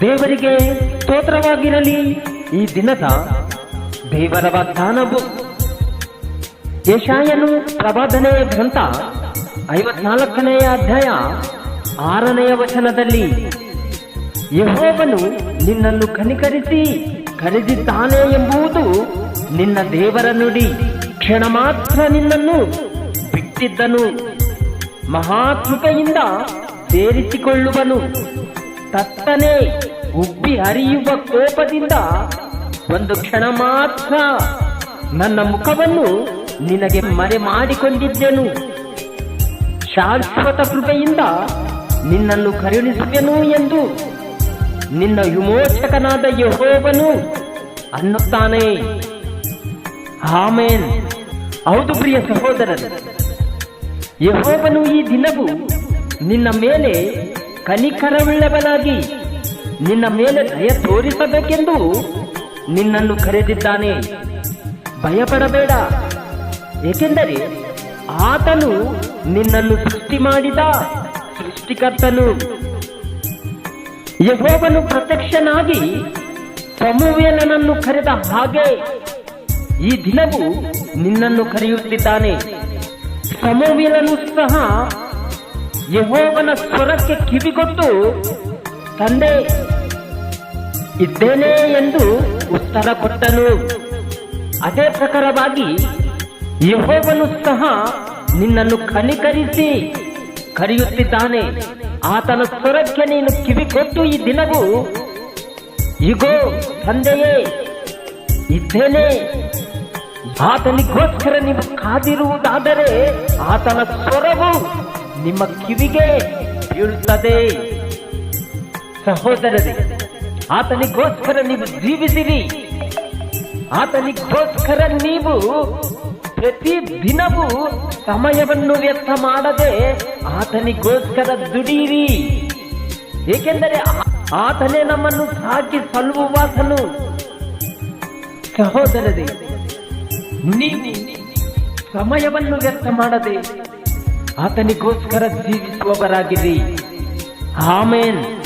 ದೇವರಿಗೆ ಸ್ತೋತ್ರವಾಗಿರಲಿ ಈ ದಿನದ ದೇವರ ವಾಗ್ದಾನವು. ಯಶಾಯನು ಪ್ರವಾದನೆಯ ಗ್ರಂಥ ಐವತ್ನಾಲ್ಕನೆಯ ಅಧ್ಯಾಯ ಆರನೆಯ ವಚನದಲ್ಲಿ, ಯಹೋವನು ನಿನ್ನನ್ನು ಕನಿಕರಿಸಿ ಕರೆದಿದ್ದಾನೆ ಎಂಬುದು ನಿನ್ನ ದೇವರ ನುಡಿ, ಕ್ಷಣ ಮಾತ್ರ ನಿನ್ನನ್ನು ಬಿಟ್ಟಿದ್ದನು ಮಹಾಕೃಪೆಯಿಂದ ಸೇರಿಸಿಕೊಳ್ಳುವನು. ತತ್ತನೆ ಉಬ್ಬಿ ಹರಿಯುವ ಕೋಪದಿಂದ ಒಂದು ಕ್ಷಣ ಮಾತ್ರ ನನ್ನ ಮುಖವನ್ನು ನಿನಗೆ ಮರೆ ಮಾಡಿಕೊಂಡಿದ್ದೆನು. ಶಾಶ್ವತ ಕೃಪೆಯಿಂದ ನಿನ್ನನ್ನು ಕರುಣಿಸುವೆನು ಎಂದು ನಿನ್ನ ವಿಮೋಚಕನಾದ ಯಹೋವನು ಅನ್ನುತ್ತಾನೆ. ಆಮೇನ್. ಹೌದು ಪ್ರಿಯ ಸಹೋದರರು ಯಹೋವನು ಈ ದಿನವು ನಿನ್ನ ಮೇಲೆ ಕನಿಕರವುಳ್ಳವನಾಗಿ ನಿನ್ನ ಮೇಲೆ ಭಯ ತೋರಿಸಬೇಕೆಂದು ನಿನ್ನನ್ನು ಕರೆದಿದ್ದಾನೆ. ಭಯಪಡಬೇಡ. ಏಕೆಂದರೆ ಆತನು ನಿನ್ನನ್ನು ಸೃಷ್ಟಿ ಮಾಡಿದ ಸೃಷ್ಟಿಕರ್ತನು. ಯಹೋವನು ಪ್ರತ್ಯಕ್ಷನಾಗಿ ಸಮುವೇಲನನ್ನು ಕರೆದ ಹಾಗೆ ಈ ದಿನವು ನಿನ್ನನ್ನು ಕರೆಯುತ್ತಿದ್ದಾನೆ. ಸಮುವೇಲನು ಸಹ ಯಹೋವನ ಸ್ವರಕ್ಕೆ ಕಿವಿಗೊಟ್ಟು ತಂದೆ ಇದ್ದೇನೆ ಎಂದು ಉತ್ತರ ಕೊಟ್ಟನು. ಅದೇ ಪ್ರಕಾರವಾಗಿ ಯಹೋವನು ಸಹ ನಿನ್ನನ್ನು ಕನಿಕರಿಸಿ ಕರೆಯುತ್ತಿದ್ದಾನೆ. ಆತನ ಸ್ವರಕ್ಕೆ ನೀನು ಕಿವಿಗೊಟ್ಟು ಈ ದಿನವೂ, ಇಗೋ ತಂದೆಯೇ, ಇದ್ದೇನೆ. ಆತನಿಗೋಸ್ಕರ ನೀವು ಕಾದಿರುವುದಾದರೆ ಆತನ ಸ್ವರವು ನಿಮ್ಮ ಕಿವಿಗೆ ಬೀಳುತ್ತದೆ. ಸಹೋದರರೇ, ಆತನಿಗೋಸ್ಕರ ನೀವು ಜೀವಿಸಿರಿ. ಆತನಿಗೋಸ್ಕರ ನೀವು ಪ್ರತಿ ದಿನವೂ ಸಮಯವನ್ನು ವ್ಯರ್ಥ ಮಾಡದೆ ಆತನಿಗೋಸ್ಕರ ದುಡಿಯಿರಿ. ಏಕೆಂದರೆ ಆತನೇ ನಮ್ಮನ್ನು ಸಾಕಿ ಸಲ್ಲುವಾಸನು ಸಹೋದರರೇ ನೀವು ಸಮಯವನ್ನು ವ್ಯರ್ಥ ಮಾಡದೆ ಆತನಿಗೋಸ್ಕರ ಜೀವಿಸುವವರಾಗಿರಿ. ಆಮೇನ್.